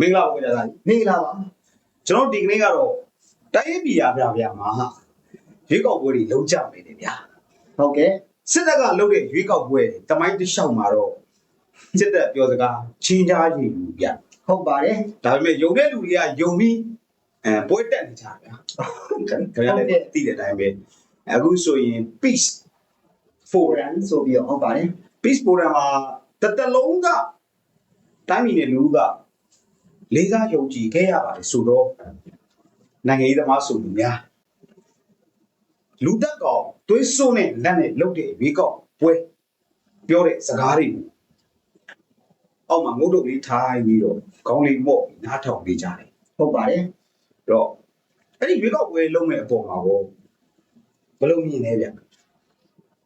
မင်္ဂလာပါခင်ဗျာမင်္ဂလာပါကျွန်တော်ဒီကနေ့ကတော့တိုင်းရပြည်ရပြပြမှာရွေးကောက်ပွဲတွေလုံးကြမယ်တယ်ဗျာဟုတ်ကဲ့စစ်တပ်ကလုပ်တဲ့ရွေးကောက်ပွဲတမိုင်းတစ်လျှောက်မှာတော့စစ်တပ်ပြောစကားချင်းကြားရည်ဘူးဗျာဟုတ်ပါတယ်ဒါပေမဲ့ယုံတဲ့လူတွေကယုံပြီးအဲပွဲတက်နေကြဗျာခင်ဗျာလည်းသိတဲ့အတိုင်းပဲအခုဆိုရင် peace ဖို forum ရန်ဆိုပြီးတော့ဟုတ်ပါတယ် peace forum မှာတစ်တလုံးကတိုင်းပြည်နဲ့လူက လေးစားယုံကြည်ခဲ့ရပါတယ်ဆိုတော့နိုင်ငံရေးသမားဆိုလူများလူတက်ကောင်သွေးစွန်းနဲ့လက်နဲ့လုပ်တဲ့ဝေကောက်ပွဲပြောတဲ့စကားတွေကိုအောက်မှာငုတ်တုတ်လေးထိုင်ပြီးတော့ခေါင်းလေးမော့ပြီးနားထောင်နေကြတယ်ဟုတ်ပါတယ်တော့အဲ့ဒီဝေကောက်ပွဲလုံးမဲ့အပေါ်မှာကိုဘယ်လိုမြင်လဲဗျ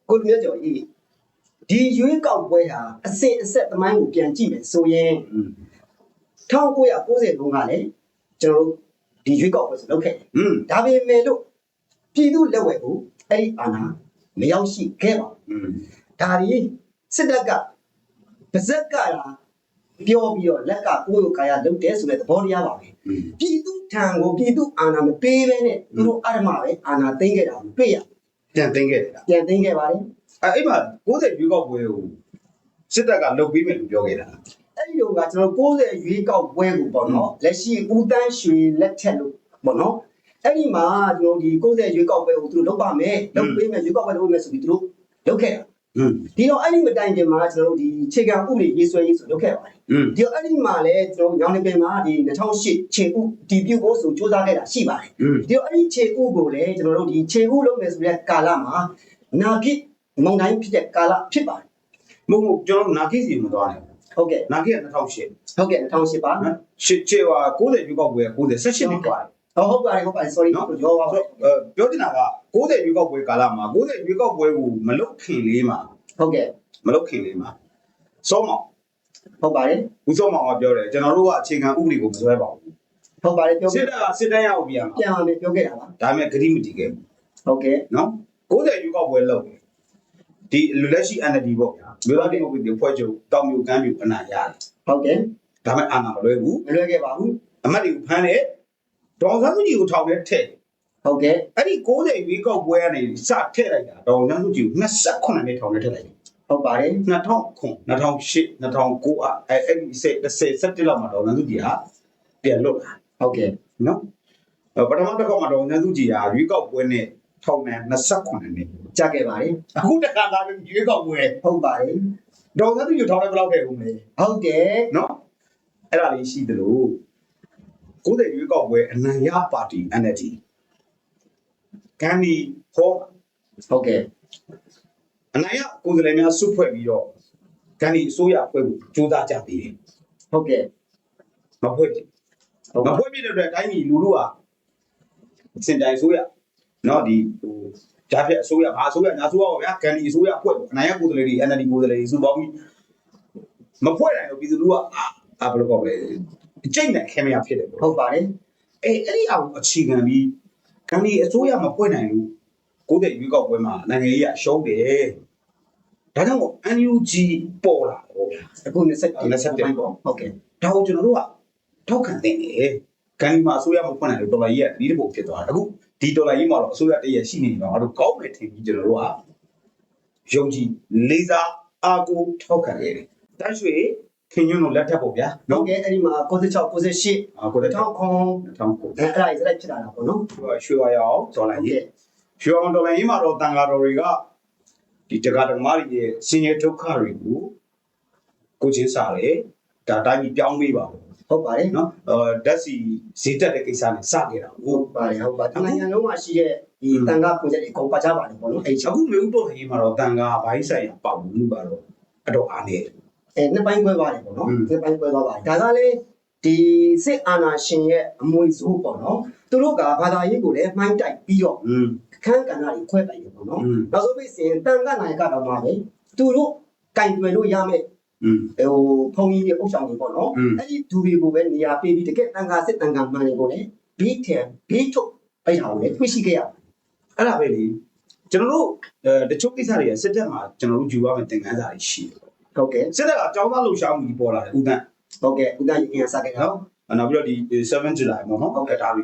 ကိုလူမျိုးကျော်ဤဒီရွေးကောက်ပွဲဟာအစစ်အဆက်သမိုင်းကိုပြန်ကြည့်မယ်ဆိုရင်อืม 1990တုန်းကလည်းကျွန်တော်တို့ဒီရွေးကောက်ပွဲဆိုလုပ်ခဲ့တယ် อืม ဒါပေမဲ့လို့ပြည်သူလက်ဝဲကိုအဲ့ဒီအာဏာမရောက်ရှိခဲ့ပါဘူး อืม ဒါဒီစစ်တပ်ကပါဇက်ကလာပြောပြီးတော့လက်ကကိုယ်ကိုကာယလုပ်တယ်ဆိုတဲ့သဘောတရားပါပဲ อืม ပြည်သူထံကိုပြည်သူအာဏာမပေးဘဲနဲ့သူတို့အရမပဲအာဏာသိမ်းခဲ့တာကိုတွေ့ရ ပြန်သိမ်းခဲ့တယ်လား ပြန်သိမ်းခဲ့ပါတယ် အဲ့အဲ့မှာ60ရွေးကောက်ပွဲကိုစစ်တပ်ကလုပ်ပြီးမယ်လို့ပြောခဲ့တာ အဲ့ဒီတော့ကကျွန်တော်90ရွေးကောက်ပွဲကိုပေါ့နော်လက်ရှိဦးတန်းရွှေလက်ထက်လို့ပေါ့နော်အဲ့ဒီမှာကျွန်တော်ဒီ90ရွေးကောက်ပွဲကိုသူတို့လုပ်ပါမယ်လုပ်ပေးမယ်ရွေးကောက်ပွဲလုပ်မယ်ဆိုပြီးသူတို့လုပ်ခဲ့တာဒီတော့အဲ့ဒီမတိုင်ခင်မှာကျွန်တော်တို့ဒီခြေကံဥတွေရေးဆွဲရေးဆိုလုပ်ခဲ့ပါတယ်။ဒီတော့အဲ့ဒီမှာလည်းကျွန်တော်ရောင်နေပင်မှာဒီ2008ခြေဥဒီပြုတ်ဖို့ဆိုစူးစမ်းခဲ့တာရှိပါတယ်။ဒီတော့အဲ့ဒီခြေဥကိုလည်းကျွန်တော်တို့ဒီခြေဥလုပ်မယ်ဆိုတဲ့ကာလမှာနာဖြစ်မုံတိုင်းဖြစ်တဲ့ကာလဖြစ်ပါတယ်။မဟုတ်ကျွန်တော်နာဖြစ်စီမသွားနိုင်ဘူး ဟုတ်ကဲ့နာခိက2008ဟုတ်ကဲ့2008ပါနော်ရှစ်ချေဟာ60ရွေးကောက်ပွဲက90 18နှစ်သွားတယ်ဟောဟုတ်ပါတယ်ဟုတ်ပါတယ် sorry နော်ရောပါပါဆိုတော့အဲပြောချင်တာက60ရွေးကောက်ပွဲကာလမှာ60ရွေးကောက်ပွဲကိုမလုတ်ခင်လေးမှာဟုတ်ကဲ့မလုတ်ခင်လေးမှာစောမောင်ဟုတ်ပါတယ်ဦးစောမောင်ကပြောတယ်ကျွန်တော်တို့ကအခြေခံဥပဒေကိုမစွဲပါဘူးဟုတ်ပါတယ်ပြောစစ်ခဲ့တပ်ကစစ်တမ်းရအောင်ပြန်မှာပြန်ပါမယ်ပြောခဲ့တာပါဒါပေမဲ့ဂတိမတည်ခဲ့ဘူးဟုတ်ကဲ့နော်60ရွေးကောက်ပွဲလုပ်တယ်ဒီလက်ရှိ NLD ပေါ့ဗျာ မြို့သားဒီမိုကရေစီအဖွဲ့ချုပ်တောင်မြို့ကမ်းမြို့အနာရတယ်ဟုတ်ကဲ့ဒါပေမဲ့အာဏာမလွဲဘူးမလွယ်ခဲ့ပါဘူးအမတ်တွေကိုဖမ်းတယ်ဒေါ်စန်းစုကြည်ကိုထောင်ထဲထည့်တယ်ဟုတ်ကဲ့အဲ့ဒီ60ရွေးကောက်ပွဲကနေစထည့်လိုက်တာဒေါ်စန်းစုကြည်ကို28နှစ်ထောင်ထဲထည့်လိုက်တယ်ဟုတ်ပါတယ်2009 2008 2009အဲ့အဲ့ဒီစေ30 17လောက်မှာဒေါ်စန်းစုကြည်ဟာပြန်လွတ်လာဟုတ်ကဲ့နော်အဲ့ပထမတစ်ခေါက်မှာဒေါ်စန်းစုကြည်ဟာရွေးကောက်ပွဲနဲ့ ထောင်နဲ့28နှစ်ကြားခဲ့ပါတယ်အခုတခါလာပြီးရွေးကောက်ပွဲဟုတ်ပါတယ်ဒေါ်စန်းစုကြည်ကိုထောင်ထဲဘယ်လောက်ထည့်ဦးမလဲဟုတ်ကဲ့နော်အဲ့ဒါလေးရှိသလို60ရွေးကောက်ပွဲအနိုင်ရပါတီ NLD ကန်ဒီဟောဟုတ်ကဲ့အနိုင်ရကိုယ်စားလှယ်များစုဖွဲ့ပြီးတော့ကန်ဒီအစိုးရဖွဲ့ဖို့ကြိုးစားကြသေးတယ်ဟုတ်ကဲ့မဖွဲ့ဖြစ်ဟုတ်မပါဖွဲ့ဖြစ်တဲ့အတွက်တိုင်းပြည်လူလူဟာစင်တိုင်အစိုးရ နော်ဒီဟိုဂျားဖြတ်အစိုးရဘာအစိုးရညာအစိုးရပေါ့ဗျာကန်ဒီအစိုးရဖွဲ့ဖို့အနိုင်ရကိုယ်စားလှယ်တွေ NLD ကိုယ်စားလှယ်တွေစုပေါင်းပြီးမဖွဲ့နိုင်တော့ပြည်သူလူကအာအာဘယ်လိုကောလဲအကျိတ်နဲ့ခဲမရဖြစ်တယ်ပေါ့ဟုတ်ပါတယ်အဲအဲ့ဒီအောင်အခြေခံပြီးကန်ဒီအစိုးရမဖွဲ့နိုင်လို့ကိုယ်တဲ့ရွေးကောက်ပွဲမှာနိုင်ငံရေးကရှုံးတယ်ဒါကြောင့်မို့ NUG ပေါ်လာတော့ဗျာအခု27 27ပေါ့ဟုတ်ကဲ့ဒါကိုကျွန်တော်တို့ကထောက်ခံတဲ့တယ်ကန်ဒီမှာအစိုးရမဖွဲ့နိုင်လို့ဒေါ်လာကြီးကဒီတစ်ပုတ်ဖြစ်သွားတယ်အခု ဒီဒေါ်လာကြီးမှာတော့အစိုးရတည့်ရရှိနေတော့ငါတို့ကောင်းတယ်ထင်ပြီးကျွန်တော်တို့ကယုံကြည်လေးစားအားကိုးထောက်ခံခဲ့တယ်တန်းရွှေခင်ညွန်းတို့လက်ထပ်ပေါ့ဗျာဟုတ်နော်ကဲ့အဲ့ဒီမှာ96 98အာကိုလည်းထောက်1000ထောက်ကိုအဲအဲ့ဒါကြီးစလိုက်ဖြစ်လာတာပေါ့နော်ရွှေဝါရအောင်ဒေါ်လာဟုတ်ကြီးကဲ့ရွှေအောင်ဒေါ်လာကြီးမှာတော့တန်ဃာတော်တွေကဒီတက္ကသမားတွေရဲ့ဆင်းရဲဒုက္ခတွေကိုကိုချင်းစားတယ်ဒါတိုင်းပြီးပြောင်းပေးပါဘူး ဟုတ်ပါတယ်နော်အဲဓာတ်စီဈေးတက်တဲ့ကိစ္စနဲ့စခဲ့တာဟုတ်ပါတယ်ဟုတ်ပါတယ်နိုင်ငံလုံးမှာရှိတဲ့ဒီတန်ခါ project တွေအကုန်ပါကြပါတယ်ပေါ့နော်အဲအခုမေဦးတော်ဟင်းမှာတော့တန်ခါဘိုင်းဆိုင်ရာပေါင်မှုပါတော့အတော့အားနေတယ်အဲနှစ်ပိုင်းခွဲသွားတယ်ပေါ့နော်နှစ်ပိုင်းခွဲသွားပါတယ်ဒါကလည်းဒီစစ်အာဏာရှင်ရဲ့အမွေဆိုးပေါ့နော်သူတို့ကဘာသာရေးကိုလည်းမှိုင်းတိုက်ပြီးတော့အခန်းကဏ္ဍတွေခွဲပိုင်တယ်ပေါ့နော်နောက်ဆုံးပိတ်စင်တန်ခါနိုင်ကတော့မှာပဲသူတို့ကင်တွယ်လို့ရမယ့် ဟိုဖုန်ကြီးတွေအုပ်ဆောင်တွေပေါ့နော် อืม အဲ့ဒီဒူတွေကိုပဲနေရာပေးပြီးတကယ်တန်ခါစစ်တန်ခါမှန်တွေကိုလည်းဘီးထန်ဘီးထုတ်ပိတ်အောင်လည်းတွေ့ရှိခဲ့ရ အဲ့ဒါပဲလေကျွန်တော်တို့အဲတချို့ကိစ္စတွေကစစ်တပ်မှာကျွန်တော်တို့ယူရမယ့်သင်ခန်းစာတွေရှိတယ် ဟုတ်ကဲ့ စစ်တပ်ကအကြောင်းသားလှုပ်ရှားမှုကြီးပေါ်လာတယ်ဥဒန်း ဟုတ်ကဲ့ဥဒ္ဒရင်အင်အားစခဲ့တာ နော် နောက်ပြီးတော့ဒီ7 July ပေါ့နော်ဟုတ်ကဲ့ဒါပြီ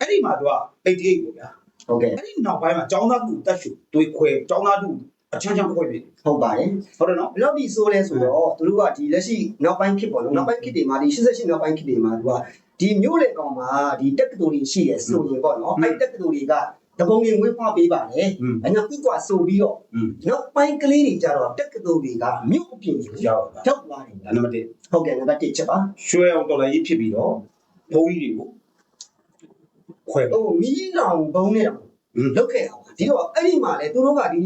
အဲ့ဒီမှာသူက88ပေါ့ဗျာ ဟုတ်ကဲ့ အဲ့ဒီနောက်ပိုင်းမှာចောင်းသားတူတက်ရှူတွေးခွဲចောင်းသားတူအ ချမ်းချမ်းပွက်ပြီဟုတ်ပါတယ်ဟုတ်တယ်နော်ဘလော့ဒီဆိုလဲဆိုတော့သူတို့ကဒီလက်ရှိနောက်ပိုင်းခစ်ပေါ့နော်နောက်ပိုင်းခစ်တွေမှာဒီ88နောက်ပိုင်းခစ်တွေမှာသူကဒီမြို့လေကောင်မှာဒီတက်ကတိုတွေရှိတယ်ဆိုရင်ပေါ့နော်အဲ့တက်ကတိုတွေကတပုံငင်ဝေးဖွားပေးပါတယ်။အညာဥကွာဆိုပြီးတော့နောက်ပိုင်းကလေးတွေကြတော့တက်ကတိုတွေကမြို့အပြင်ကိုရောက်တာ။ရောက်သွားတယ်။နံပါတ်1ဟုတ်ကဲ့နံပါတ်1ချက်ပါ။ရွှဲအောင်တော်လည်းရေးဖြစ်ပြီးတော့ဘုံကြီးတွေကိုခွဲ။ဟိုမိလောင်ဘုံနဲ့တော့လောက်ခဲ့အောင်ဒီတော့အဲ့ဒီမှာလေသူတို့ကဒီ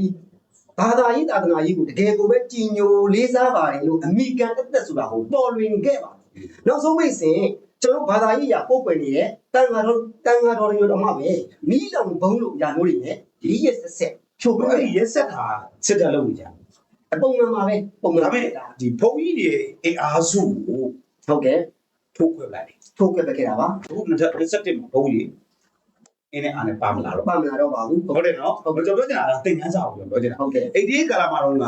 ဘာသာရေးသာသနာရေးကိုတကယ်ကိုပဲကြည်ညိုလေးစားပါတယ်လို့အမိကန်တက်တက်ဆိုတာကိုပေါ်လွင်ခဲ့ပါတယ်နောက်ဆုံးပိတ်စဉ်ကျွန်တော်ဘာသာရေးရပုတ်ပွင့်နေတဲ့တန်ဃာတော်တန်ဃာတော်တွေတော့မှပဲမီးလောင်ဘုံလို့ညာမျိုးတွေနဲ့ဒီရက်ဆက်ဆက်ချိုးပြအဲ့ဒီရက်ဆက်တာစစ်တပ်လုပ်နေကြအပုံမှန်ပါပဲပုံမှန်ဒါပါပေပဲမဲ့ဒီဘုန်းကြီးတွေအင်အားစုကိုဟုတ်ကဲ့ထိုးခွဲလိုက်တယ်ထိုးပြခဲ့တာပါအခု27မှာဘုန်းကြီး အင်းနဲ့အားနဲ့ပါမလာတော့ပါမလာတော့ပါဘူးဟုတ်တယ်နော်ကျွန်တော်ပြောချင်တာကသင်ခန်းစာကိုပြောချင်တာဟုတ်ကဲ့အဲ့ဒီကာလမှာတော့က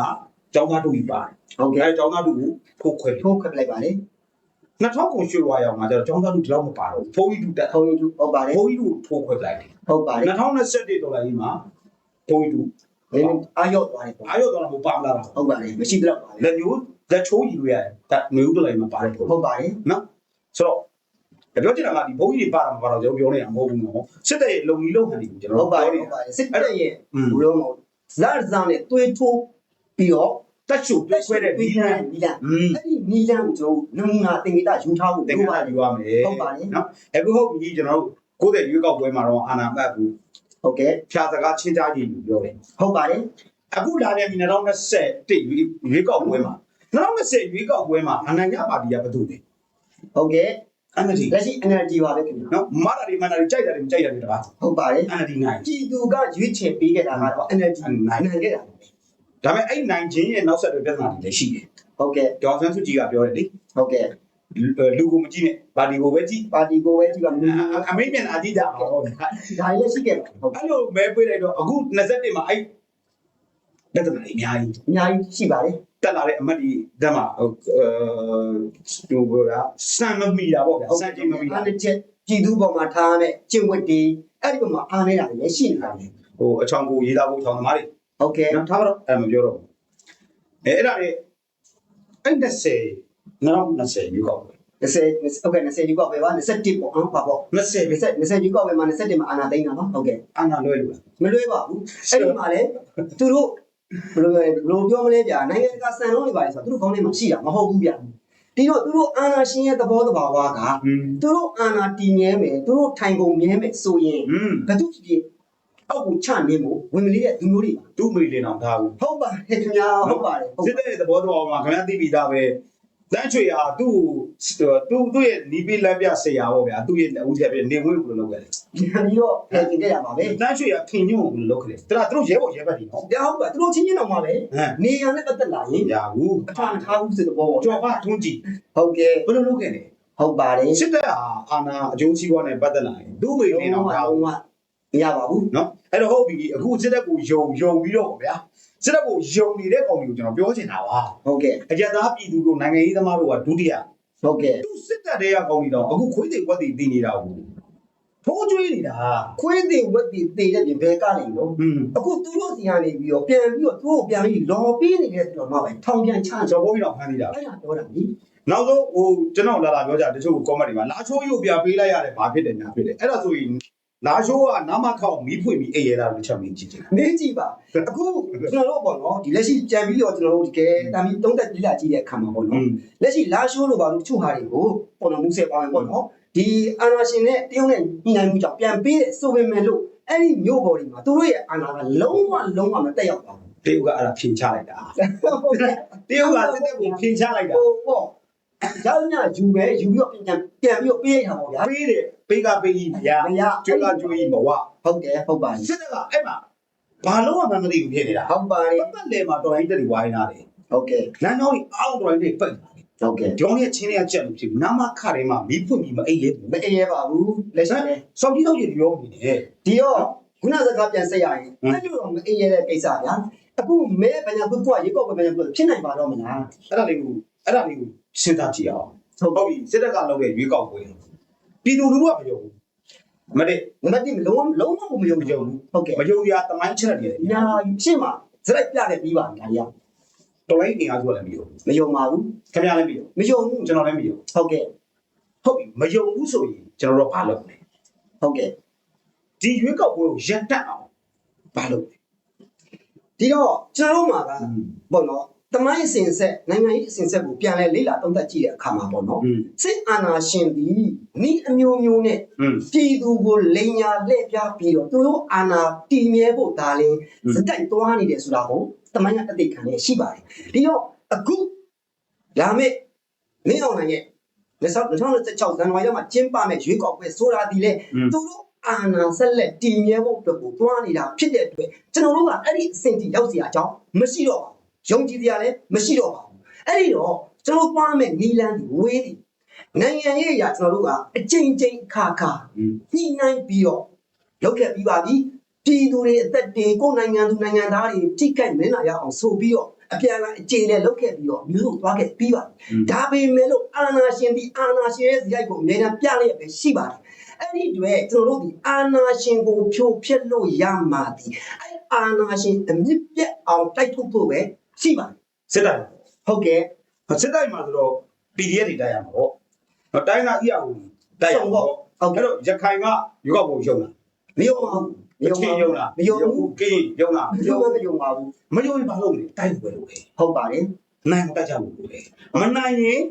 ကျောင်းသားတူကြီးပါတယ်ဟုတ်ကဲ့အဲကျောင်းသားတူကိုထိုးခွဲတယ်ထိုးခက်လိုက်ပါလေ2000ကိုရွှေဝါရောက်မှာကျတော့ကျောင်းသားတူဒီလောက်မပါတော့ဘူးဘုန်းကြီးတူတက်ခေါင်းကြီးဟုတ်ပါတယ်ဘုန်းကြီးတူထိုးခွဲလိုက်တယ်ဟုတ်ပါတယ်2021ဒေါ်လာကြီးမှာဘုန်းကြီးတူဒီအာရော့သွားတယ်ပေါ့အားရတော့မပါမလာတာဟုတ်ပါတယ်မရှိတော့ပါဘူးလက်မျိုးလက်ချိုးယူရတယ်ဒါမျိုးဒေါ်လာကြီးမှာပါတယ်ဘုန်းဟုတ်ပါတယ်ဆိုတော့ ပြောချင်တာကဒီဘုန်းကြီးတွေပါတာမပါတော့ကျွန်တော်ပြောနေတာမဟုတ်ဘူးနော်စစ်တဲ့လုံကြီးလုံဟန်တွေကိုကျွန်တော်တို့ပြောနေတာစစ်တဲ့ရဲ့ဘူးလုံးမဟုတ်ဇာဇာနဲ့သွေးထိုးပြီးတော့တက်ချိုပြခွဲတဲ့နီလန်နီလန်အဲ့ဒီနီလန်ကိုကျွန်တော်နမူနာသင်္ကေတယူထားဖို့လိုပါယူရမယ်ဟုတ်ပါလေနော်အခုဟုတ်ပြီကျွန်တော်တို့ကိုယ်တဲ့ရွေးကောက်ပွဲမှာတော့အာနာပတ်ဘူးဟုတ်ကဲ့ဖြာစကားချင်းသားကြီးလို့ပြောတယ်ဟုတ်ပါတယ်အခုလာတဲ့2021ရွေးရွေးကောက်ပွဲမှာ2020ရွေးကောက်ပွဲမှာအနန္တပါတီကဘယ်သူလဲဟုတ်ကဲ့ NLD လက်ရှိ energy ပါပဲခင်ဗျာနော်မာတာတွေမန္တာတွေကြိုက်တယ်တွေမကြိုက်တယ်တွေတပါးဟုတ်ပါတယ် NLD နိုင်ပြည်သူကရွေးချယ်ပေးခဲ့တာကတော့ energy နိုင်ခဲ့တာပါပဲဒါပေမဲ့အဲ့နိုင်ချင်းရဲ့နောက်ဆက်တွဲပြဿနာတွေလည်းရှိတယ်ဟုတ်ကဲ့ကျောင်းဆန်းစုကြည်ကပြောတယ်လေဟုတ်ကဲ့လူကိုမကြည့်နဲ့ပါတီကိုပဲကြည့်ပါတီကိုပဲကြည့်ပါမယ်အမေပြန်အကြည့်ကြပါတော့ဗျာဒါလည်းရှိခဲ့ပါဟုတ်အဲ့လိုမဲပေးလိုက်တော့အခု21မှာအဲ့ ပြဿနာတွေအများကြီးအများကြီးရှိပါတယ်တက်လာတဲ့အမတ်ဒီတက်မှာဟိုဟိုဘောကစံမမီတာပေါ့ဗျာစံချင်းမမီတာအားတစ်ချက်ပြည်သူပေါ်မှာထားရမယ့်ကျင့်ဝတ်တွေအဲ့ဒီပေါ်မှာအားနေတာလည်းရှိနေတာလေဟိုအချောင်းကိုရေးသားဖို့ထောင်သမားတွေဟုတ်ကဲ့နော်ထားပါတော့အဲ့မပြောတော့ဘူးအဲအဲ့ဒါတွေအဲ့20နောက်20ယူကောက်ပဲ20ဟုတ်ကဲ့20ဒီကောက်ပဲပါ21ပေါ့အောင်ပါပေါ့20ပဲ20 20ဒီကောက်ပဲမှာ21မှာအာနာသိန်းတာပါဟုတ်ကဲ့အာနာလွဲလို့လားမလွဲပါဘူးအဲ့ဒီမှာလေသူတို့ ဘယ်လိုလဲဘယ်လိုပြောမလဲဗျာနိုင်ငံတကာစံနှုန်းတွေပါလေဆိုတော့သူတို့ခေါင်းထဲမှာရှိတာမဟုတ်ဘူးဗျာဒီတော့သူတို့အာဏာရှင်ရဲ့သဘောတဘာဝကသူတို့အာဏာတည်မြဲမယ်သူတို့ထိုင်ကုန်မြဲမယ်ဆိုရင်ဘသူဖြစ်ဖြစ်အောက်ကိုချနေမို့ဝင်ကလေးတဲ့သူမျိုးတွေပါသူ့မိလင်းအောင်ထားဘူးဟုတ်ပါတယ်ခင်ဗျာဟုတ်ပါတယ်စစ်တဲ့သဘောတဘာဝမှာခင်ဗျာသိပြီးသားပဲ တန်းချွေဟာသူ့သူ့သူ့ရဲ့နီးပြီးလမ်းပြဆရာပေါ့ဗျာသူ့ရဲ့ဦးချက်ပြနေဝင်ကိုလုပ်ခဲ့တယ်ပြန်ပြီးတော့ပြန်ကျင်ခဲ့ရပါပဲတန်းချွေဟာခင်ညွန့်ကိုလုပ်ခဲ့တယ်တလားသူတို့ရဲဘော်ရဲဘက်ကြီးနော်။ဒါဟုတ်ပါသူတို့ချင်းချင်းတော့မှာပဲဟမ်နေရနဲ့ပတ်သက်လာရင်ရဘူးအထောင်ထားဘူးဆိုတဲ့ဘောပေါ့ကြော်ကထွန်းကြည့်ဟုတ်ကဲ့ဘယ်လိုလုပ်ခဲ့လဲဟုတ်ပါတယ်စစ်တဲ့ဟာအာနာအကျိုးစီးပွားနဲ့ပတ်သက်လာရင်သူ့မိလင်အောင်ထားဘူးမရပါဘူးနော်အဲ့တော့ဟုတ်ပြီအခုစစ်တပ်ကိုယုံယုံပြီးတော့ဗျာ စစ်တပ်ကိုယုံနေတဲ့ကောင်မျိုးကျွန်တော်ပြောချင်တာပါဟုတ်ကဲ့အကြက်သားပြည်သူတို့နိုင်ငံရေးသမားတို့ကဒုတိယဟုတ်ကဲ့သူစစ်တပ်တွေကကောင်းနေတော့အခုခွေးတွေကွက်တွေတင်နေတာဘူးထိုးကျွေးနေတာခွေးတွေဝက်တွေတေတဲ့ပြင်ဘဲကလည်းလို့ဟွန်းအခုသူတို့စီကနေပြီးတော့ပြန်ပြီးတော့သူတို့ပြန်ပြီးလော်ပေးနေတဲ့ဆိုတော့မှပဲထောင်ပြန်ချကြကျွန်တော်ဘိုးကြီးတော့ဖမ်းနေတာအဲ့ဒါပြောတာနိနောက်ဆုံးဟိုကျွန်တော်လာလာပြောကြတချို့ comment တွေမှာလာချိုးရုပ်ပြပေးလိုက်ရတယ်ဘာဖြစ်တယ်ညာဖြစ်တယ်အဲ့ဒါဆိုရင် လာချိုးကနားမခောက်မီးဖွင့်ပြီးအေးရတာလို့ချက်မင်းကြည့်ချင်တာနေကြည့်ပါအခုကျွန်တော်တို့ပေါ့နော်ဒီလက်ရှိကြံပြီးတော့ကျွန်တော်တို့ဒီကဲတာမီသုံးသက်ကြီးလာကြည့်တဲ့အခါမှာပေါ့ဟွနော်န်းလက်ရှိလာရှိုးလို့ပါလို့တချို့ဟာတွေကိုပေါ်တော်မူဆဲပါမယ်ပေါ့နော်ဒီအာနာရှင်နဲ့တရုတ်နဲ့ညီနိုင်မှုကြောင့်ပြန်ပေးတဲ့ဆိုပေမဲ့လို့အဲ့ဒီမျိုးပေါ်ဒီမှာသူတို့ရဲ့အာနာကလုံးဝလုံးဝမတက်ရောက်ပါဘူးတရုတ်ကအဲ့ဒါဖြင်ချလိုက်တာဟုတ်ကဲ့တရုတ်ကစစ်တပ်ကိုဖြင်ချလိုက်တာဟိုပေါ့ ကျောင်းညယူမယ်ယူပြီးတော့ပြန်ပြန်ပြီးတော့ပေးရတာပေါ့ဗျာပေးတယ်ပေးကပေးကြီးဗျာမရကျွေးကကျွေးကြီးမဝဟုတ်တယ်ဟုတ်ပါပြီစစ်တပ်ကအဲ့မှာဘာလို့မှမသိဘူးဖြစ်နေတာဟုတ်ပါပြီပတ်ပတ်လေမှာတော်တိုင်းတက်တွေဝိုင်းလာတယ်ဟုတ်ကဲ့လမ်းကြောင်းကြီးအောက်တော်တိုင်းတွေပိတ်လာတယ်ဟုတ်ကဲ့ကျောင်းရဲ့ချင်းတွေကကြက်လို့ဖြစ်ဘူးနာမခတွေမှာမီးဖွင့်ပြီးမအိပ်ရဲဘူးမအေးရပါဘူးလက်ရှိပဲစောင့်ကြည့်တော့ရင်ပြောနေတယ်ဒီတော့ခုနစကားပြန်ဆက်ရရင်ဟမ်အဲ့လိုတော့မအေးရတဲ့ကိစ္စဗျာအခုမဲဘယ်ညာကွကွရေကောက်ပဲဘယ်ညာကွဖြစ်နိုင်ပါတော့မလားအဲ့ဒါလေးကိုအဲ့ဒါလေးကို စဉ်းစားကြည့်အောင်ဟုတ်ဟုတ်ပြီစစ်တပ်ကလုပ်တဲ့ရွေးကောက်ပွဲပြည်သူလူထုကမယုံဘူးမတည့်နံပါတ်1လုံးဝလုံးဝကိုမယုံမယုံဘူးဟုတ်ကဲ့မယုံရတမိုင်းချက်တွေ။ညာရှင်းမှာစရိုက်ပြခဲ့ပြီးပါပြီဒါကြီးတော်လိုင်းတင်အားဆိုလည်းမယုံဘူးမယုံပါဘူးခင်ဗျားလည်းမယုံ။မယုံဘူးကျွန်တော်လည်းမယုံဟုတ်ကဲ့ဟုတ်ပြီမယုံဘူးဆိုရင်ကျွန်တော်တို့ဘာလုပ်လဲဟုတ်ကဲ့ဒီရွေးကောက်ပွဲကိုရပ်တန့်အောင်ဘာလုပ်လဲဒီတော့ကျွန်တော်တို့မှာကပေါ့နော် တမိုင်းအစဉ်ဆက်နိုင်ငံရေးအစဉ်ဆက်ကိုပြန်လဲလေ့လာသုံးသပ်ကြည့်တဲ့အခါမှာပေါ့နော်စစ်အာဏာရှင်သည်ဤအမျိုးမျိုးနဲ့ပြည်သူကိုလိန်ညာလှည့်ပြပြီးတော့သူတို့အာဏာတည်မြဲဖို့ဒါလင်းစတိုက်သွားနေတယ်ဆိုတာကိုတမိုင်းကတသိခံနေရှိပါတယ်ဒီတော့အခုဒါမဲ့မင်းအောင်နိုင်ရဲ့2026ဇန်နဝါရီလမှာကျင်းပမဲ့ရွေးကောက်ပွဲဆိုတာဒီလေသူတို့အာဏာဆက်လက်တည်မြဲဖို့အတွက်ကိုတွားနေတာဖြစ်တဲ့အတွက်ကျွန်တော်တို့ကအဲ့ဒီအဆင့်ထိရောက်စရာအကြောင်းမရှိတော့ပါ ယုံကြည်စရာလည်းမရှိတော့ပါဘူးအဲ့ဒီတော့ကျွန်တော်သွားမယ်နီလန်းဒီဝေးဒီနိုင်ငံရေးအရာကျွန်တော်တို့ကအချိန်ချင်းအခါခါညှိနှိုင်းပြီးတော့လုပ်ခဲ့ပြီးပါပြီပြည်သူတွေအသက်တွေကိုယ်နိုင်ငံသူနိုင်ငံသားတွေထိခိုက်မင်းလာရအောင်ဆိုပြီးတော့အပြန်အလှန်အခြေနဲ့လုပ်ခဲ့ပြီးတော့မျိုးစုံသွားခဲ့ပြီးပါဒါပေမဲ့လို့အာနာရှင်ဒီအာနာရှင်ရဲ့ဇိုက်ကိုအများနဲ့ပြလိုက်ရပဲရှိပါတယ်အဲ့ဒီတွေကျွန်တော်တို့ဒီအာနာရှင်ကိုဖြိုဖျက်လို့ရမှာဒီအဲ့အာနာရှင်အမြင့်ပြတ်အောင်တိုက်ထုတ်ဖို့ပဲ ရှိပါတယ်စစ်တပ်ဟုတ်ကဲ့စစ်တပ်မှာဆိုတော့ PDF တွေတိုက်ရမှာပေါ့တော့တိုင်းသားအရာကိုတိုက်ရမှာပေါ့ဟုတ်အဲ့ကဲ့တော့ရခိုင်ကရွေးကောက်ပွဲရုံတာမယုံပါဘူးမယုံရုံလားမယုံဘူးကင်းရုံလားမယုံဘူးမယုံပါဘူးမယုံရင်ဘာလုပ်လဲတိုက်လို့ပဲလုပ်ပဲဟုတ်ပါတယ်နိုင်မတက်ကြဘူးလေမနိုင်ရင်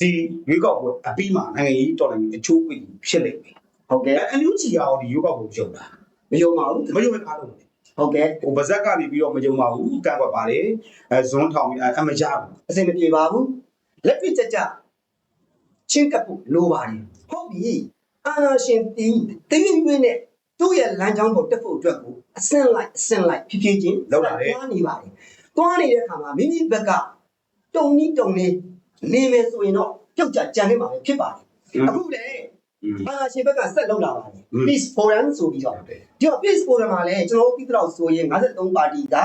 ဒီရွေးကောက်ပွဲအပြီးမှာနိုင်ငံရေးတော်လှန်ရေးအချိုးပေးဖြစ်လိမ့်မယ်ဟုတ်ကဲ့အဲအလူကြီးရောဒီရွေးကောက်ပွဲရုံတာမယုံပါဘူးမယုံရင်ဘာလုပ်လဲ ဟုတ်ကဲ့ဟိုဗဇက်ကနေပြီးတော့မယုံပါဘူးကန့်ကွက်ပါတယ်အဲဇွန်းထောင်ပြီးအမရဘူးအစင်မပြေပါဘူးလက်ပြကြကြချင်းကပ်ဖို့လိုပါတယ်ဟုတ်ပြီအာနာရှင်တီးတင်းရင်းရင်းနဲ့သူ့ရဲ့လမ်းကြောင်းကိုတက်ဖို့အတွက်ကိုအစင်လိုက်အစင်လိုက်ဖြည်းဖြည်းချင်းသွားနေပါတယ်သွားနေတဲ့အခါမှာမိမိဘက်ကတုံနီးတုံနေနေမယ်ဆိုရင်တော့ပြုတ်ကြကြံနေမှာပဲဖြစ်ပါတယ်အခုလေ အာဏာရှင်ဘက်ကဆက်လုပ်လာပါတယ် peace forum ဆိုပြီးတော့ဒီတော့ peace forum မှာလည်းကျွန်တော်တို့သိတော့ဆိုရင်53ပါတီက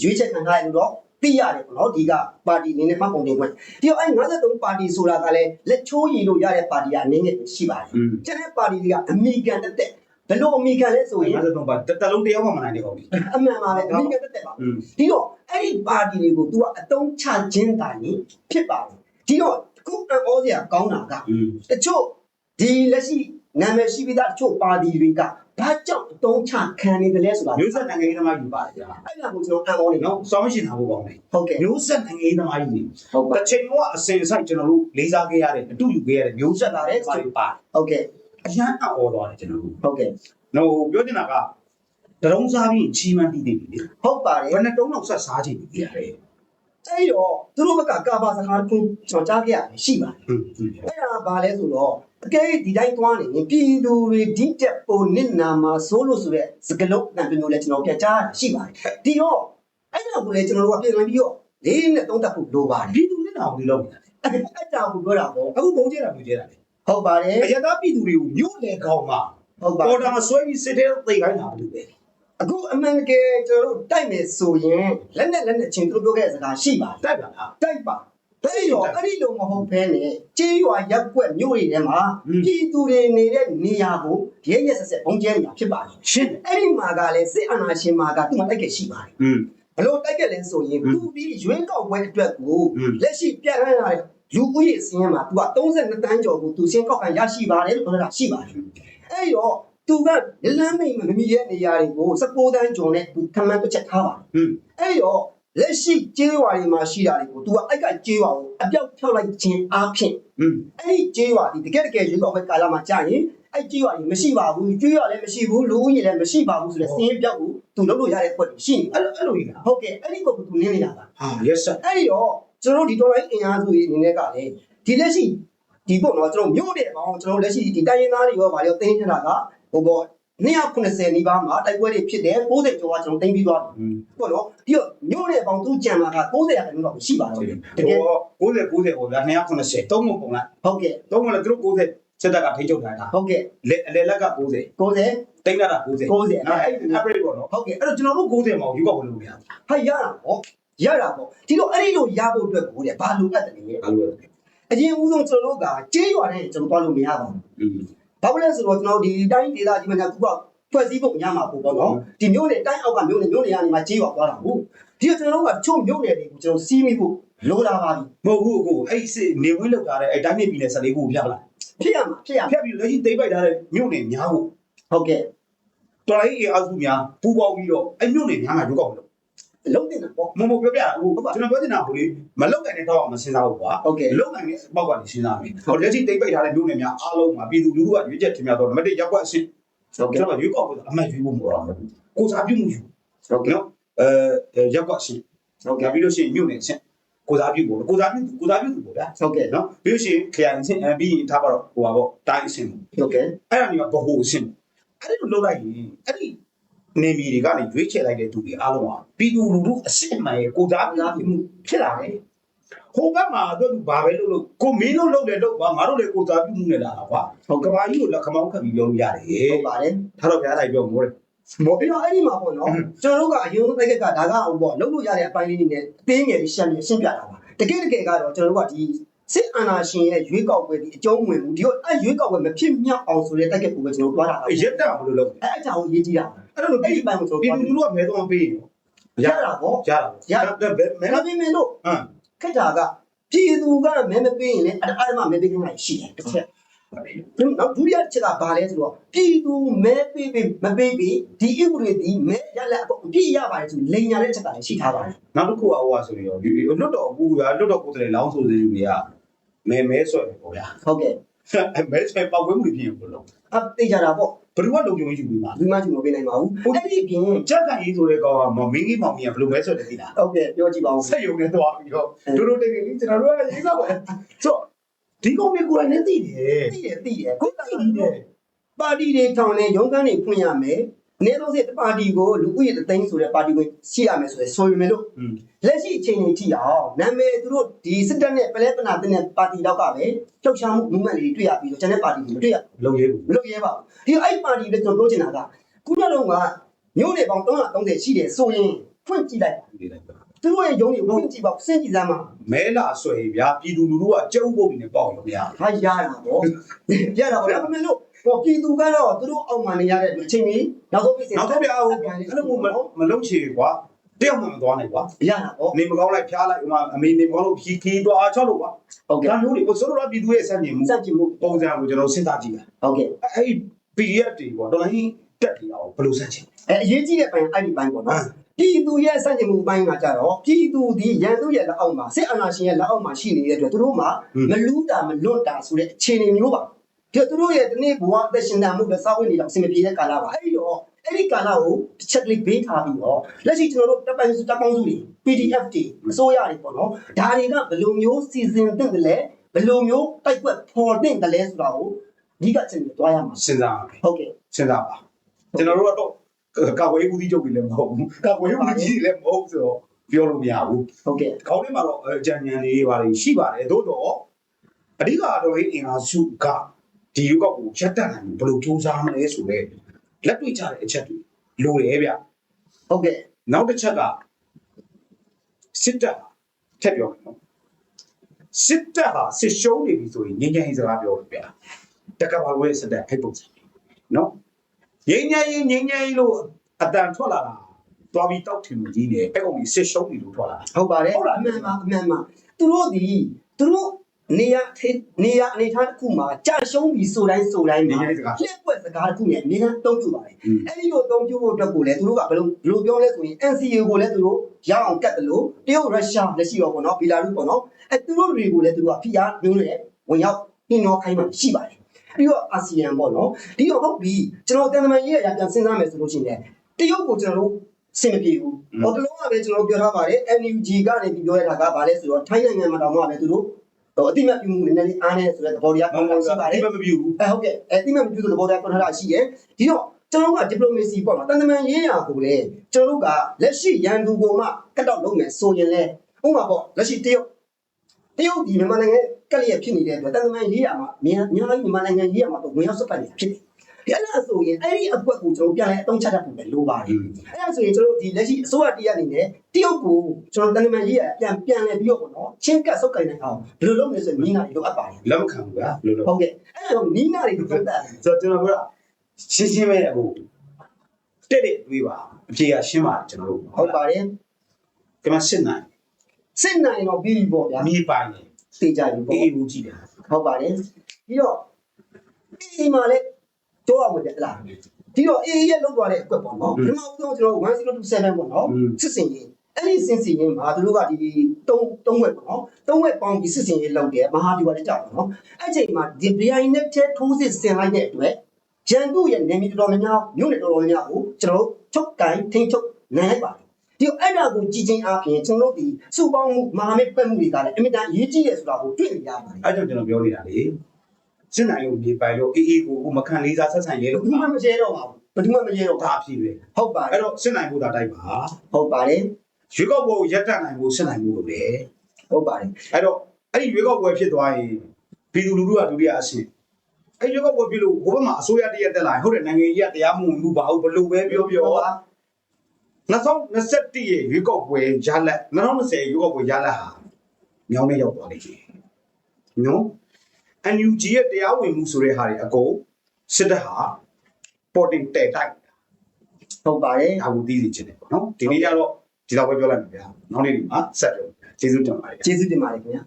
ရွေးချယ်ခံထားရလို့တော့သိရတယ်ပေါ့နော်ဒီကပါတီနေနဲ့မှတ်ပုံတင်ခွင့်ဒီတော့အဲ့53ပါတီဆိုတာကလည်းလက်ချိုးရည်လို့ရတဲ့ပါတီအနေနဲ့ရှိပါတယ်ကျန်တဲ့ပါတီတွေကအမေရိကန်တက်တက်ဘလို့အမေရိကန်လဲဆိုရင်53ပါတီတက်လုံးတယောက်မှမနိုင်တဲ့ကောင်ကြီးအမှန်ပါပဲအမေရိကန်တက်တက်ပါဒီတော့အဲ့ဒီပါတီတွေကို तू ကအတုံးချခြင်းတာရင်ဖြစ်ပါတယ်ဒီတော့ခုအော်စရာကောင်းတာကတချို့ ဒီလက်ရှိနာမည်ရှိပြီးသားတချို့ပါတီတွေကဘာကြောင့်အတုံးချခံနေတယ်လဲဆိုတာမျိုးဆက်နိုင်ငံရေးသမားယူပါတယ်ကြာအဲ့ဒါကိုကျွန်တော်အံ့ဩနေနော်နော်စောင်းရှင်ထားဖို့ကောင်းတယ်ဟုတ်ကဲ့မျိုးဆက်နိုင်ငံရေးသမားကြီးဟုတ်ပါတစ်ချိန်ကအစင်ဆိုင်ကျွန်တော်တို့လေးစားခဲ့ရတဲ့အတူယူခဲ့ရတဲ့မျိုးဆက်လာတဲ့ဘာတွေပါဟုတ်ကဲ့အရန်အော်သွားတယ်ကျွန်တော်တို့ဟုတ်ကဲ့နော်ပြောချင်တာကတရုံးစားပြီးချီးမန်းတည်တည်ပြီလေဟုတ်ပါတယ်ဘယ်နဲ့တုံးတော့ဆက်စားချင်ပြီရတယ်အဲ့တော့သူတို့ဘက်ကကာဘာစကားတစ်ခုကျွန်တော်ကြားခဲ့ရတယ်ရှိပါတယ်ဟွန်းဟွန်းအဲ့ဒါဘာလဲဆိုတော့ အကဲဒီတိုင်းသွားနေရင်ပြည်သူတွေဒီတက်ပုံနစ်နာမှာစိုးလို့ဆိုတဲ့စကလုံးတန်ပြမျိုးလဲကျွန်တော်ပြန်ကြားရရှိပါတယ်ဒီတော့အဲ့ဒါကိုလည်းကျွန်တော်တို့ကပြင်ပြီးတော့လေးနဲ့သုံးသပ်ဖို့လိုပါတယ်ပြည်သူနဲ့တောင်ဒီလောက်နေတာအဲ့ဒါကိုပြောတာပေါ့အခုဘုံကျဲတာပြကျဲတာလေဟုတ်ပါတယ်အရသာပြည်သူတွေကိုညှို့လေကောင်းမှာဟုတ်ပါပေါ်တာမှာဆွဲပြီးစစ်တဲ့သိခိုင်းတာဘူးလေအခုအမှန်တကယ်ကျွန်တော်တို့တိုက်မယ်ဆိုရင်လက်နဲ့လက်နဲ့ချင်းသူတို့ပြောခဲ့တဲ့စကားရှိပါတယ်တိုက်ပါလားတိုက်ပါ အဲ့ရောအဲ့ဒီလိုမဟုတ်ဘဲနဲ့ကြေးရွာရက်ွက်မြို့တွေထဲမှာပြည်သူတွေနေတဲ့နေရာကိုရဲရဲဆက်ဆက်ဘုံကျဲနေတာဖြစ်ပါတယ်ရှင်အဲ့ဒီမှာကလည်းစစ်အာဏာရှင်မှာကဒီမှာတိုက်ခဲ့ရှိပါတယ်ဘလို့တိုက်ခဲ့လဲဆိုရင်သူပြီးရွေးကောက်ပွဲအတွက်ကိုလက်ရှိပြန့်ရတဲ့လူဦးရေအစင်းမှာသူက32တန်းကျော်ကိုသူစင်းကောက်ခံရရှိပါတယ်လို့ပြောတာရှိပါတယ်အဲ့ရောသူကလလမ်းမိန်မမီရဲ့နေရာတွေကို19တန်းကျော်နဲ့သူခံမှန်းတစ်ချက်ထားပါတယ်အဲ့ရော လက်ရှိကျေးရွာတွေမှာရှိတာတွေကို तू ကအဲ့ကကျေးရွာကိုအပြောက်ဖြောက်လိုက်ခြင်းအပြင် อืม အဲ့ဒီကျေးရွာဒီတကယ်တကယ်ရွေးကောက်ပွဲကာလမှာကြာရင်အဲ့ကျေးရွာကြီးမရှိပါဘူးကျေးရွာလည်းမရှိဘူးလူဦးရေလည်းမရှိပါဘူးဆိုတဲ့စင်းပြောက်ကို तू လုပ်လို့ရတဲ့ခွက်ရှိနေ အဲ့လိုအဲ့လိုကြီးလား ဟုတ်ကဲ့အဲ့ဒီကို तू နင်းနေတာပါ ဟာ yes sir အဲ့ဒီတော့ကျွန်တော်တို့ဒီတော်လိုင်းအင်အားစုတွေအနေနဲ့ကလည်းဒီလက်ရှိဒီပေါ့နော်ကျွန်တော်မြို့နယ်ပေါင်းကျွန်တော်လက်ရှိဒီတိုင်းရင်းသားတွေရောဗာရောတင်းနေတာကဟိုပေါ့ 290နီးပါးမှာတိုက်ပွဲတွေဖြစ်တယ်60ကျော်ကကျွန်တော်တင်ပြီးသွားပြီဟုတ်တော့ပြီးတော့မြို့နယ်ပေါင်းသူကြံလာက60ရာခိုင်နှုန်းတော့ရှိပါတော့တယ်တကယ်60 60ဟိုဗျာ290သုံးပုံပုံလားဟုတ်ကဲ့သုံးပုံလားသူတို့60စစ်တပ်ကထိချုပ်ထားတာဟုတ်ကဲ့လေလေလက်က90 90တိတ်ကတာ90 90နော်အဲ့ upgrade ပေါ့နော်ဟုတ်ကဲ့အဲ့တော့ကျွန်တော်တို့90မအောင်ယူပါဘလို့ရဟာရတာပေါ့ရတာပေါ့ဒီလိုအဲ့ဒီလိုရဖို့အတွက်ကိုတဲ့ဘာလိုအပ်တယ်လဲဘာလိုအပ်တယ်အရင်ဦးဆုံးကျွန်တော်တို့ကကျေးရွာနဲ့ကျွန်တော်တို့သွားလို့မရပါဘူး ဘာဖြစ်လဲဆိုတော့ကျွန်တော်ဒီတိုင်းဒေသကြီးမှာကခုကဖွဲ့စည်းဖို့ညမှာပို့ပေါ့နော်ဒီမျိုးနဲ့တိုင်းအောက်ကမျိုးနဲ့မျိုးနဲ့ကနေမှကြေးရွာသွားတာဟုတ်ဒီကကျွန်တော်တို့ကချုံမျိုးနယ်တွေကိုကျွန်တော်စီးမိဖို့လိုလာပါပြီမဟုတ်ဘူးကိုအဲ့စစ်နေဝင်းလောက်ထားတဲ့အဲ့တိုင်းနေပြည်နယ်14ခုကိုဖြတ်လာဖြစ်ရမှာဖြစ်ရမှာဖြတ်ပြီးလက်ရှိသိမ့်ပိုက်ထားတဲ့မြို့နယ်များကိုဟုတ်ကဲ့တော်လိုင်းအေအားစုများပူပေါင်းပြီးတော့အဲ့မြို့နယ်များမှာရုပ်ကောက်လို့ လုံးတင်တာပေါ့မမပြောပြအခုကျွန်တော်ပြောနေတာဟိုလေမလောက်ကန်တဲ့တော့မစင်စားဘူးကွာဟုတ်ကဲ့လောက်ကန်တဲ့ပေါက်ကနေစဉ်းစားမယ်ဟိုလက်ရှိသိမ့်ပိုက်ထားတဲ့မြို့နယ်များအားလုံးမှာပြည်သူလူထုကရွေးချက်ထင်များတော့နံပါတ်1ရောက်ကွက်အဆင့်ဟုတ်ကဲ့ကျွန်တော်ရွေးကောက်ဖို့အမှတ်ရွေးဖို့မတော်ဘူးကိုစားပြုမှုယူဟုတ်ကဲ့နော်အဲရောက်ကွက်အဆင့်ဟုတ်ကြကဲ့ပြီးလို့ရှိရင်မြို့နယ်အဆင့်ကိုစားပြုဖို့ကိုစားပြုကိုစားပြုသူပေါ့ဗျာဟုတ်ကဲ့နော်ပြီးလို့ရှိရင်ခရိုင်အဆင့်အပြီးရင်ထားပါတော့ဟိုပါပေါ့တိုင်းအဆင့်ဟုတ်ကဲ့အဲ့ဒါမျိုးကဘဟုအဆင့်အဲ့ဒီလိုလုပ်လိုက်ရင်အဲ့ဒီ နေမီတွေကနေရွေးချယ်လိုက်တဲ့သူတွေအားလုံးကပြည်သူလူထုအစစ်အမှန်ရဲ့ကိုစားပြုမှုဖြစ်လာတယ်ဟိုဘက်မှာတော့သူဘာပဲလုပ်လို့ကိုမင်းတို့လုပ်တယ်လုပ်ပါငါတို့လည်းကိုစားပြုမှုနဲ့လာတာကွာဟုတ်ကကဲ့ဘာကြီးကိုလက်ခမောင်းခတ်ပြီးပြောလို့ရတယ်ဟုတ်ပါတယ်ထားတော့ဗျာလိုက်ပြောမိုးတယ်မိုးပြီးတော့အဲ့ဒီမှာပေါ့နော်ကျွန်တော်တို့ကအရင်ဆုံးတိုက်ကကဒါကဟိုပေါ့လုံးလို့ရတဲ့အပိုင်းလေးတွေနဲ့အသေးငယ်လေးရှင်းပြရှင်းပြတာပါတကယ်တကယ်ကတော့ကျွန်တော်တို့ကဒီ စစ်အာဏာရှင်ရဲ့ရွေးကောက်ပွဲဒီအကျုံးဝင်မှုဒီတော့အဲ့ရွေးကောက်ပွဲမဖြစ်မြောက်အောင်ဆိုတဲ့တိုက်ကကိုပဲကျွန်တော်တွားတာပါရက်တက်မလို့လုပ်အဲ့အကြောင်းရေးကြည့်တာအဲ့ဒါလို့အဲ့ပြည်ဒီပိုင်းကိုကျွန်ပြည်တော်သူတွားလူထုကမဲတော့ပေးရရတာပေါ့ရတာဒါပဲမဲဒါပေမဲ့လို့ဟမ်ခက်တာကပြည်သူကမဲမပေးရင်လည်းအတအမမဲပေးနိုင်ရှိတယ်တစ်ချက်နောက်ဒုတိယတစ်ချက်ကဘာလဲဆိုတော့ပြည်သူမဲပေးပေးမပေးပေးဒီဥပဒေဒီမဲရလက်အပေါ်အပြည့်ရပါတယ်ဆိုလိန်ညာတဲ့ချက်ကလည်းရှိထားပါတယ်နောက်တစ်ခုကဟိုဟာဆိုရင်ဒီလွတ်တော်ဘူးကလွတ်တော်ကိုယ်တိုင်လောင်းဆိုတဲ့လူတွေက မဲမဲဆွဲတယ်ပေါ့ဗျာဟုတ်ကဲ့အဲမဲဆွဲပောက်ကွဲမှုတွေဖြစ်ရင်ဘယ်လိုအသိကြတာပေါ့ဘယ်လိုမှလုံခြုံရေးယူပြီးမှာဒီမှကျွန်တော်ပေးနိုင်ပါဘူးအဲ့ဒီပြင်ကြက်ကန်ရေးဆိုတဲ့ကောင်ကမမင်းကြီးမောင်မင်းကဘယ်လိုမဲဆွဲတယ်သိလားဟုတ်ကဲ့ပြောကြည့်ပါဦးဆက်ယုံနေသွားပြီးတော့တို့တို့တိတ်တိတ်ကျွန်တော်တို့ကရေးတော့ပဲဆိုဒီကောင်တွေကိုလည်းသိတယ်သိတယ်သိတယ်ကိုကိုသိသိတယ်ပါတီတွေထောင်နေရုံးခန်းတွေဖွင့်ရမယ် နေတော့စစ်ပါတီကိုလူဦးရေတသိန်းဆိုတဲ့ပါတီကိုရှိရမယ်ဆိုရယ်ဆိုရမယ်လို့อืมလက်ရှိအချိန်ကြီးထိအောင်နာမည်သူတို့ဒီစစ်တပ်နဲ့ပလဲပနာတဲ့ပါတီတော့ကပဲလှုပ်ရှားမှု movement တွေတွေ့ရပြီးတော့ကျန်တဲ့ပါတီတွေမတွေ့ရလုံရေးဘူးမလုပ်ရဲပါဘူးဒီအဲ့ပါတီတွေကျွန်တော်ပြောချင်တာကခုနကတော့ကမျိုးနေပေါင်း330ရှိတယ်ဆိုရင်ဖွင့်ကြည့်လိုက်ပါဒီလိုက်ပါသူတို့ရဲ့ရုံးတွေဖွင့်ကြည့်ပါစင်ကြည့်စမ်းပါမဲလာဆွဲဗျာပြည်သူလူထုကကြုံပုတ်နေပေါက်လို့မရဟာရတာပေါ့ရတာပေါ့ဒါပေမဲ့လို့ ဟောပြည်သူကတော့သူတို့အောက်မှာနေရတဲ့အချိန်ကြီးနောက်ဆုံးပြည့်စင်နောက်တော့ဗျာဟိုအဲ့လိုမမလုံချေကွာတယောက်မှမသွားနိုင်ကွာရတာပေါ့နေမကောင်းလိုက်ဖျားလိုက်ဟိုမှာအမေနေမကောင်းလို့ဖြီးခီးတော့အားချောက်လို့ကွာဟုတ်ကဲ့ဒါမျိုးတွေကိုဆိုတော့ပြည်သူရဲ့စံကျင်မှုစကြည့်မှုပုံစံကိုကျွန်တော်စဉ်းစားကြည့်တာဟုတ်ကဲ့အဲ့ဒီ PDF တွေကွာတော်လိုင်းတက်နေအောင်ဘယ်လိုစမ်းချင်အဲအရေးကြီးတဲ့ပိုင်းအဲ့ဒီပိုင်းပေါ့နော်ပြည်သူရဲ့စန့်ကျင်မှုပိုင်းကကြတော့ပြည်သူဒီရန်သူရဲ့လက်အောက်မှာစစ်အာဏာရှင်ရဲ့လက်အောက်မှာရှိနေတဲ့အတွက်သူတို့မှာမလူးတာမလွတ်တာဆိုတဲ့အခြေအနေမျိုးပါ ဒီသူတို့ရဲ့ဒီနေ့ဘဝအသက်ရှင်တာမှုပဲစောင့်ဝင်နေတော့အဆင်မပြေတဲ့ကာလပါအဲ့ဒီတော့အဲ့ဒီကာလကိုတစ်ချက်ကလေးဘေးထားပြီးတော့လက်ရှိကျွန်တော်တို့တပ်ပိုင်းစုတပ်ပေါင်းစုတွေ PDF တွေအစိုးရတွေပေါ့နော်ဒါတွေကဘယ်လိုမျိုးစီစဉ်သင့်တယ်လဲဘယ်လိုမျိုးတိုက်ကွက်ဖော်သင့်တယ်လဲဆိုတာကိုဒီကချင်းတွားရမှာစဉ်းစားရမယ်ဟုတ်ကဲ့စဉ်းစားပါကျွန်တော်တို့ကတော့ကာဝေးဦးစီးချုပ်တွေလည်းမဟုတ်ဘူးကာဝေးဦးကြီးလည်းမဟုတ်ဆိုတော့ပြောလို့မရဘူးဟုတ်ကဲ့ခေါင်းထဲမှာတော့အကြံဉာဏ်တွေပါလေရှိပါတယ်သို့တော့အဓိကတော့အင်အားစုက ဒီရုပ်ကောက်ကိုရက်တက်နိုင်ဘယ်လိုစူးစမ်းမလဲဆိုတော့လက်တွေ့ကြတဲ့အချက်တွေလိုတယ်ဗျဟုတ်ကဲ့နောက်တစ်ချက်ကစစ်တပ်ထက်ပြောမယ်နော်စစ်တပ်ဟာစစ်ရှုံးနေပြီဆိုရင်ငြိမ်းချမ်းရေးစကားပြောလို့ဗျာတက္ကသိုလ်ရဲ့စစ်တပ်အဲ့ပုံစံနော်ငြိမ်းချမ်းရေးငြိမ်းချမ်းရေးလို့အတန်ထွက်လာတာသွားပြီးတောက်ထင်မှုကြီးနေအဲ့ကောင်ကြီးစစ်ရှုံးနေလို့ထွက်လာတာဟုတ်ပါတယ်ဟုတ်လားအမှန်ပါအမှန်ပါသူတို့ဒီသူတို့ နေရထေနေရအနေထားတစ်ခုမှာကြာရှုံးပြီဆိုတိုင်းဆိုတိုင်းငြိမှာမ်းချမ်းရေးစကားလက်ပွက်စကားတစ်ခုနဲ့အများကြီးတုံးပြပါတယ်อืมအဲ့ဒီလိုတုံးပြဖို့အတွက်ကိုလည်းသူတို့ကဘယ်လိုဘယ်လိုပြောလဲဆိုရင် NCA ကိုလည်းသူတို့ရအောင်ကတ်တယ်လို့တရုတ်ရုရှားလက်ရှိရောပေါ့နော်ဘီလာရုစ်ပေါ့နော်အဲ့သူတို့တွေကိုလည်းသူတို့ကဖိအားမျိုးနဲ့ဝင်ရောက်နှင်းတော့ခိုင်းမှရှိပါတယ်ပြီးတော့အာဆီယံပေါ့နော်ဒီတော့ဟုတ်ပြီကျွန်တော်တန်တမန်ရေးရပြန်စဉ်းစားမယ်ဆိုလို့ရှိရင်တရုတ်ကိုကျွန်တော်တို့စင်မပြေဘူးဟောတလုံးကပဲကျွန်တော်ပြောထားပါတယ် NUG ကနေပြီးပြောရတာကဘာလဲဆိုတော့ထိုင်းနိုင်ငံမှာတောင်မှပဲသူတို့ ဟိုအတိမတ်ပြုမှုနည်းနည်းလေးအားနေဆိုတဲ့သဘောတရားဟုတ်ပေါ်ကဲ့လာရှိပါတယ်ဒီမမပြူဘူးအဲဟုတ်ကဲ့အဲတိမတ်မပြုတဲ့သဘောတရားပေါ်လာရှိရဲ့ဒီတော့ကျွန်တော်တို့က diplomacy ပေါ့နော်တန်တမန်ရေးရာကိုလေကျွန်တော်တို့ကလက်ရှိရန်သူကိုမှကတ်တော့လုပ်မယ်ဆိုရင်လေဥပမာပေါ့လက်ရှိတရုတ်တရုတ်ဒီမြန်မာနိုင်ငံကက်လျက်ဖြစ်နေတဲ့အတွက်တန်တမန်ရေးရာမှာမြန်မာမြန်မာနိုင်ငံရေးရာမှာတော့ဝင်ရောက်စပ်ပတ်နေတာဖြစ်တယ် ဒီအဲ့ဒါဆိုရင်အဲ့ဒီအကွက်ကိုကျွန်တော်ပြန်လဲအသုံးချတတ်ဖို့ပဲလိုပါတယ်အဲ့ဒါဆိုရင်ကျွန်တော်ဒီလက်ရှိအစိုးရတရားအနေနဲ့တရုတ်ကိုကျွန်တော်တန်တမန်ရေးရပြန်ပြန်လဲပြီးတော့ပေါ့နော်ချင်းကပ်ဆုတ်ကိုင်နိုင်အောင်ဘယ်လိုလုပ်မလဲဆိုရင်နီးနာတွေလိုအပ်ပါတယ်လက်မခံဘူးဗျာလို့လို့ဟုတ်ကဲ့အဲ့ဒါတော့နီးနာတွေလိုသုံးတတ်ဆိုတော့ကျွန်တော်ပြောတာရှင်းရှင်းပဲအခုတက်တဲ့တွေးပါအဖြေကရှင်းပါတယ်ကျွန်တော်တို့ဟုတ်ပါတယ်ဒီမှာစစ်နိုင်စစ်နိုင်တော့ပြီးပြီပေါ့ဗျာမြေပိုင်နေသိကြပြီပေါ့အေးဘူးကြည့်တယ်ဟုတ်ပါတယ်ပြီးတော့ဒီမှာလည်း တော့အောင်တယ်ဟလားဒီတော့အေးရဲ့လောက်သွားတဲ့အကွက်ပေါ့နော်ပထမဦးဆုံးကျွန်တော်1027ပေါ့နော်စစ်စင်ရင်အဲ့ဒီစစ်စင်ရင်မှာသူတို့ကဒီ3 3ဝက်ပေါ့နော်3ဝက်ပေါင်းဒီစစ်စင်ရင်လောက်တယ်မဟာဒီဝါလည်းကြောက်ပေါ့နော်အဲ့ချိန်မှာဒီ BI နဲ့တဲ့ထိုးစစ်ဆင်လိုက်တဲ့အတွက်ရန်သူရဲ့နေမီတော်တော်များများမြို့နယ်တော်တော်များများကိုကျွန်တော်ချုပ်ကိုင်းထိန်းချုပ်နိုင်လိုက်ပါတယ်ဒီအဲ့ဒါကိုကြည်ချင်းအားဖြင့်ကျွန်တော်တို့ဒီစုပေါင်းမှုမဟာမိတ်ပတ်မှုတွေကလည်းအမြဲတမ်းအရေးကြီးတယ်ဆိုတာကိုတွေ့နေရပါတယ်အဲ့ကြောင့်ကျွန်တော်ပြောနေတာလေ စစ်နိုင်လို့မြေပိုင်လို့အေးအေးကိုကိုမခံလေးစားဆက်ဆံရဲဘလို့ယ်သူမှမရဲတော့ပါဘူးဘယ်သူမှမရဲတော့ဒါပါအဖြစ်ပဲဟုတ်ပါတအဲ့ယ်တော့စစ်နိုင်ဖို့ဒါတိုက်ပါဟုတ်ပါတယ်ရွေးကောက်ပွဲကိုရပ်တန့်နိုင်ဖို့စစ်နိုင်ဖို့လိုတယ်ဟုတ်ပါတယ်အဲ့တော့အဲ့ဒီရွေးကောက်ပွဲဖြစ်သွားရင်ပြည်သူလူထုကဒုတိယအဆင့်အဲ့ရွေးကောက်ပွဲဖြစ်လို့ဘုဘမှာအစိုးရတရက်တက်လာရင်ဟုတ်တယ်နိုင်ငံကြီးကတရားမဝင်ဘူးပါဘူးဘလို့ပဲပြောပြောပါ2021ရဲ့ရွေးကောက်ပွဲရလဒ်2020ရွေးကောက်ပွဲရလဒ်ဟာမြောင်းနဲ့ရောက်သွားလိမ့်မယ်နော် NUG ရဲ့တရားဝင်မှုဆိုတဲ့ဟာတွေအကုန်စစ်တပ်ဟာ porting တဲတိုက်ဟုတ်ပါတယ်ဒါကိုသိသိချင်တယ်ပေါ့နော်ဒီနေ့ကျတော့ဒီလောက်ပဲပြောလိုက်ပြီဗျာနောက်နေ့ဒီမှာဆက်ပြောကျေးဇူးတင်ပါတယ်ကျေးဇူးတင်ပါတယ်ခင်ဗျာ